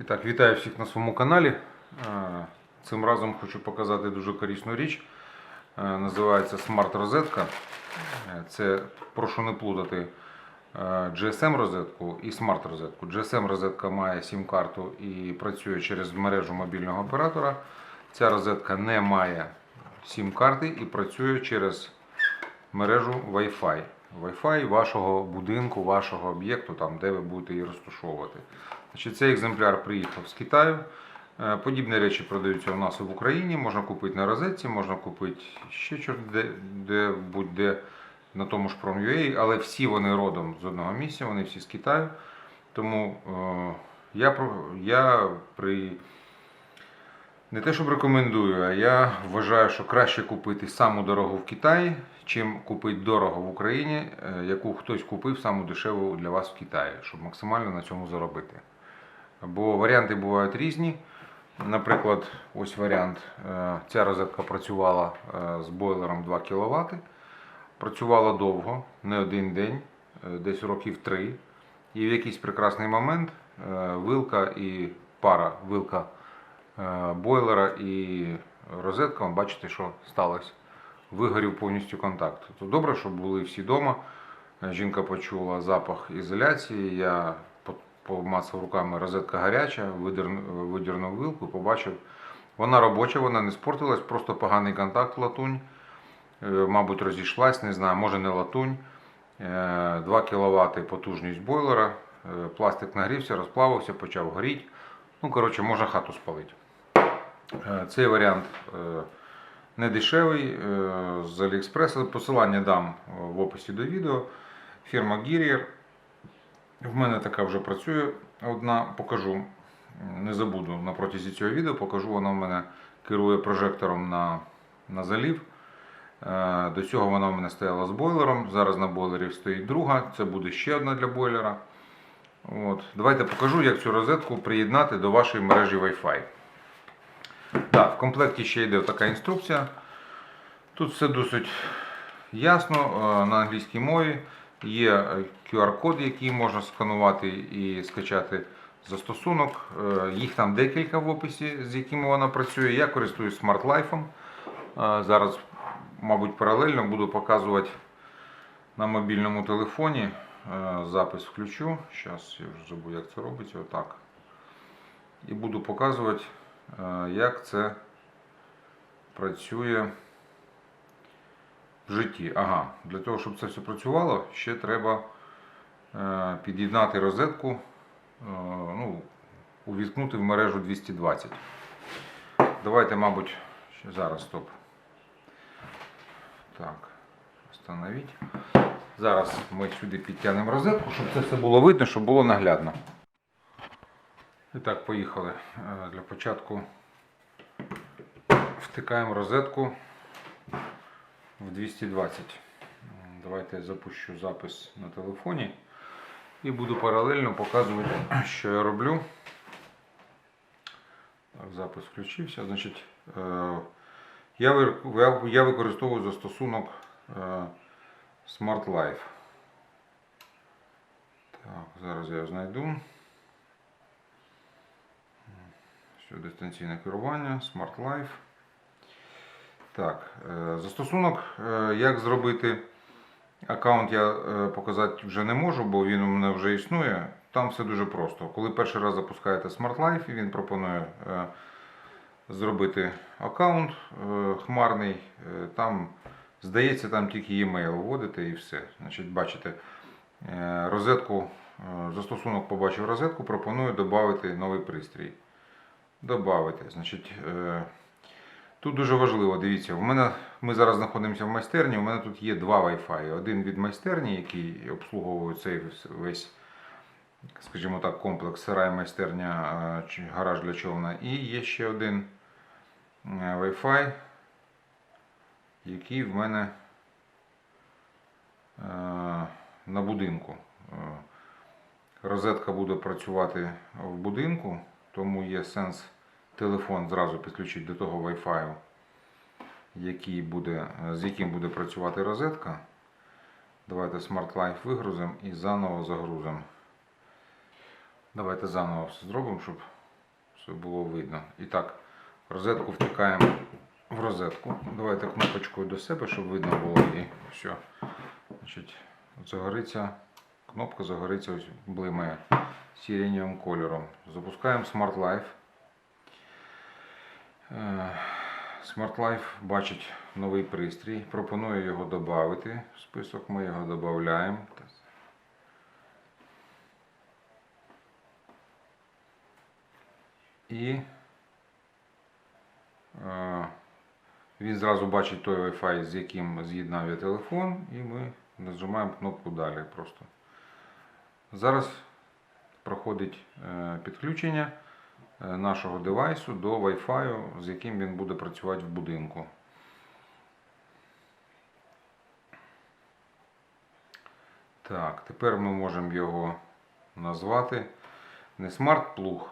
І вітаю всіх на своєму каналі. Е, Цим разом хочу показати дуже корисну річ. Е, Називається Smart Розетка. Е, Це прошу не плутати е, GSM розетку і Smart розетку. GSM розетка має сім-карту і працює через мережу мобільного оператора. Ця розетка не має сім-карти і працює через мережу Wi-Fi. Wi-Fi вашого будинку, вашого об'єкту, там, де ви будете її розташовувати. Значить, цей екземпляр приїхав з Китаю. Е, Подібні речі продаються у нас в Україні. Можна купити на розетці, можна купити ще де, де будь-де на тому ж Prom.ua, але всі вони родом з одного місця, вони всі з Китаю. Тому е, я, я при не те, щоб рекомендую, а я вважаю, що краще купити саму дорогу в Китаї, чим купити дорого в Україні, е, яку хтось купив саму дешеву для вас в Китаї, щоб максимально на цьому заробити. Бо варіанти бувають різні. Наприклад, ось варіант. е, Ця розетка працювала е, з бойлером 2 кВт. Працювала довго, не один день, е, десь років 3. І в якийсь прекрасний момент вилка і пара вилка бойлера і розетка, ви бачите, що сталося. Вигорів повністю контакт. То добре, щоб були всі вдома. Жінка почула запах ізоляції. Я помацав руками розетка гаряча, видерну- видернув вилку, побачив. Вона робоча, вона не спортилась, просто поганий контакт латунь. Е, Мабуть, розійшлась, не знаю, може не латунь. Е, 2 кВт потужність бойлера. Е, Пластик нагрівся, розплавився, почав горіти. Ну, коротше, можна хату спалити. Е, Цей варіант е, не дешевий е, з Аліекспреса. Посилання дам е, в описі до відео. Фірма Girier. В мене така вже працює одна, покажу. Не забуду на протязі цього відео, покажу, вона в мене керує прожектором на, на залів. Е, До цього вона в мене стояла з бойлером. Зараз на бойлері стоїть друга, це буде ще одна для бойлера. От. Давайте покажу, як цю розетку приєднати до вашої мережі Wi-Fi. Так, в комплекті ще йде така інструкція. Тут все досить ясно е, на англійській мові. Є е, QR-код, який можна сканувати і скачати застосунок. Е, Їх там декілька в описі, з якими вона працює. Я користуюсь Life. Е, Зараз, мабуть, паралельно буду показувати на мобільному телефоні. Запис включу. Зараз я вже забув, як це робиться. Отак. І буду показувати, як це працює житті. Ага, для того, щоб це все працювало, ще треба е, під'єднати розетку, е, ну, увіткнути в мережу 220. Давайте, мабуть, ще зараз стоп. Так, встановіть. Зараз ми сюди підтягнемо розетку, щоб це все було видно, щоб було наглядно. І так, поїхали. Е, Для початку втикаємо розетку в 220. Давайте я запущу запис на телефоні і буду паралельно показувати, що я роблю. Запис включився. Значить, е, я, використовую застосунок е, Smart Life. Так, зараз я знайду. Все, дистанційне керування, Smart Life. Так, е, застосунок, е, як зробити аккаунт, я е, показати вже не можу, бо він у мене вже існує. Там все дуже просто. Коли перший раз запускаєте Smart Life, він пропонує зробити аккаунт хмарний. Там, здається, там тільки e-mail вводите і все. Значить, бачите, розетку, застосунок побачив розетку, пропонує додати новий пристрій. Добавити. Значить, тут дуже важливо, дивіться, у мене, ми зараз знаходимося в майстерні, у мене тут є два Wi-Fi. Один від майстерні, який обслуговує цей весь- скажімо так, комплекс сарай, майстерня, гараж для човна. І є ще один е, Wi-Fi, який в мене е, на будинку. Е, Розетка буде працювати в будинку, тому є сенс телефон зразу підключити до того Wi-Fi, який буде, з яким буде працювати розетка. Давайте Smart Life вигрузимо і заново загрузимо. Давайте заново все зробимо, щоб все було видно. І так, розетку втикаємо в розетку. Давайте кнопочкою до себе, щоб видно було і все. Значить, загориться, кнопка загориться, ось блимає сиреневим кольором. Запускаємо Smart Life. Е, Smart Life бачить новий пристрій. Пропоную його додати в список. Ми його додаємо. І е, він зразу бачить той Wi-Fi, з яким з'єднав я телефон, і ми нажимаємо кнопку далі просто. Зараз проходить е, підключення нашого девайсу до Wi-Fi, з яким він буде працювати в будинку. Так, тепер ми можемо його назвати не Smart Plug,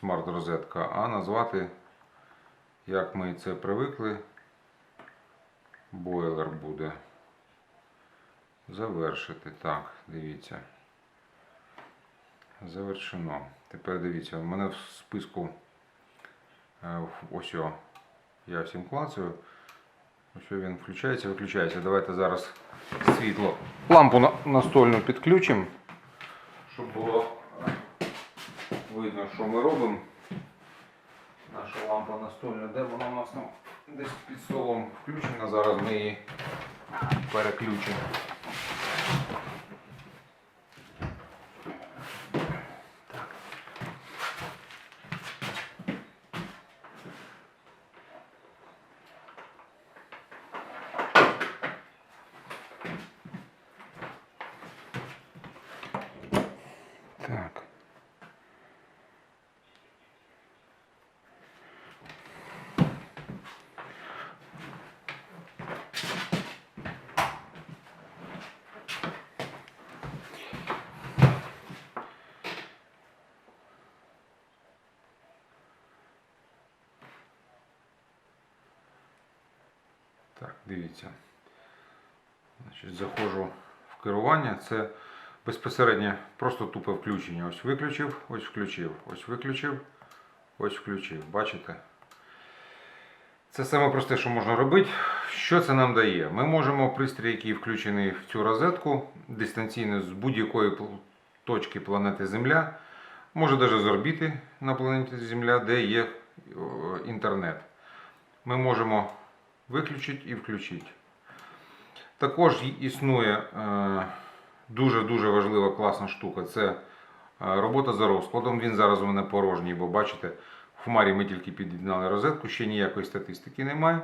Smart розетка, а назвати, як ми це привикли, бойлер буде. Завершити. Так, дивіться. Завершено. Тепер дивіться, у мене в списку е, ось о, я всім клацаю. Ось він включається, виключається. Давайте зараз світло. Лампу настольну підключимо, щоб було видно, що ми робимо. Наша лампа настольна, де вона у нас там десь під столом включена. Зараз ми її переключимо. Так. Так, дивіться. Значить, заходжу в керування. Це безпосередньо просто тупе включення. Ось виключив, ось включив, ось виключив, ось включив. Бачите? Це саме просте, що можна робити. Що це нам дає? Ми можемо пристрій, який включений в цю розетку, дистанційно з будь-якої точки планети Земля, може навіть з орбіти на планеті Земля, де є інтернет. Ми можемо виключити і включити. Також існує дуже-дуже важлива класна штука. Це е, робота за розкладом. Він зараз у мене порожній, бо бачите, в хмарі ми тільки під'єднали розетку, ще ніякої статистики немає.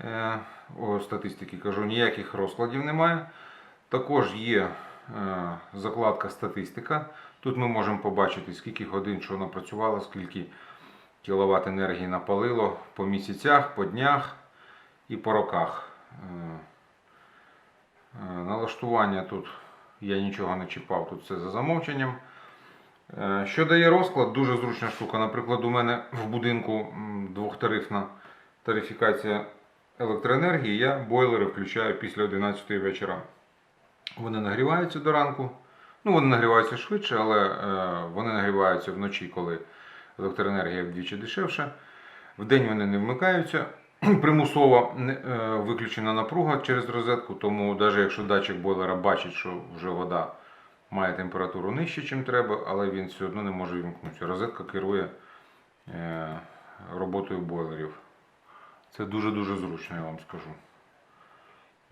Е, О, статистики кажу, ніяких розкладів немає. Також є е, закладка статистика. Тут ми можемо побачити, скільки годин що напрацювало, скільки кіловат енергії напалило по місяцях, по днях і по роках. Е, Е, Налаштування тут я нічого не чіпав, тут все за замовченням. Е, Що дає розклад, дуже зручна штука. Наприклад, у мене в будинку двохтарифна тарифікація електроенергії, я бойлери включаю після 11 вечора. Вони нагріваються до ранку. Ну, вони нагріваються швидше, але вони нагріваються вночі, коли електроенергія вдвічі дешевша. Вдень вони не вмикаються. Примусово е, виключена напруга через розетку, тому навіть якщо датчик бойлера бачить, що вже вода має температуру нижче, ніж треба, але він все одно не може вимкнутися. Розетка керує е, роботою бойлерів. Це дуже-дуже зручно, я вам скажу.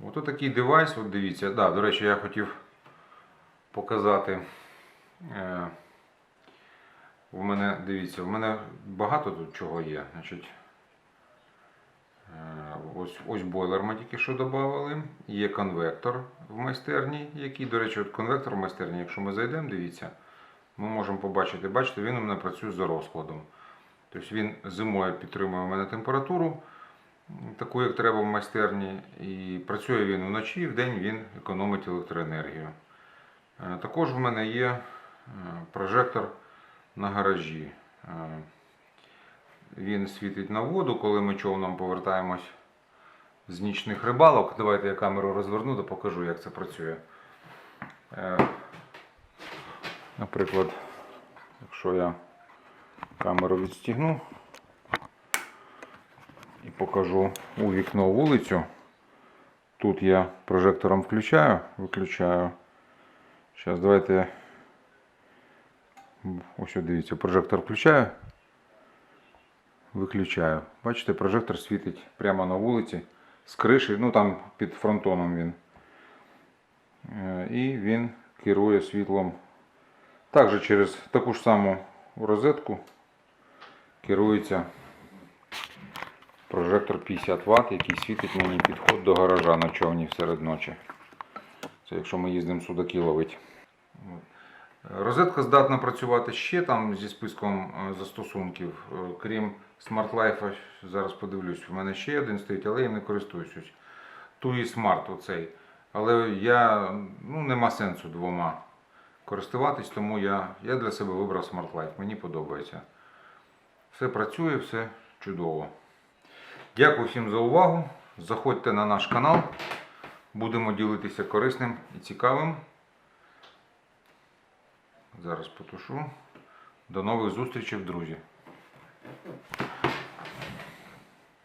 Ось такий девайс, от дивіться. Да, до речі, я хотів показати. Е, у мене, дивіться, у мене багато тут чого є. Значить, Е, Ось, ось бойлер ми тільки що додали. Є конвектор в майстерні, який, до речі, от конвектор в майстерні, якщо ми зайдемо, дивіться, ми можемо побачити, бачите, він у мене працює за розкладом. Тобто він зимою підтримує у мене температуру, таку, як треба в майстерні, і працює він вночі, в день він економить електроенергію. Е, Також в мене є е, прожектор на гаражі. Він світить на воду, коли ми човном повертаємось з нічних рибалок. Давайте я камеру розверну та покажу, як це працює. Е, Наприклад, якщо я Камеру відстігну і покажу у вікно вулицю. Тут я прожектором включаю, виключаю. Зараз давайте. Ось дивіться, прожектор включаю. Виключаю. Бачите, прожектор світить прямо на вулиці з криші, ну там під фронтоном він. Е, І він керує світлом. Також через таку ж саму розетку керується прожектор 50 Вт, який світить мені підход до гаража на човні серед ночі. Це якщо ми їздимо судаки ловить. От. Розетка здатна працювати ще там зі списком е, застосунків. Е, Крім Smart Life, зараз подивлюсь, у мене ще один стоїть, але я не користуюсь. TUI Smart оцей. Але я, ну, нема сенсу двома користуватись, тому я, я для себе вибрав Smart Life. Мені подобається. Все працює, все чудово. Дякую всім за увагу. Заходьте на наш канал. Будемо ділитися корисним і цікавим. Зараз потушу. До нових зустрічей, друзі.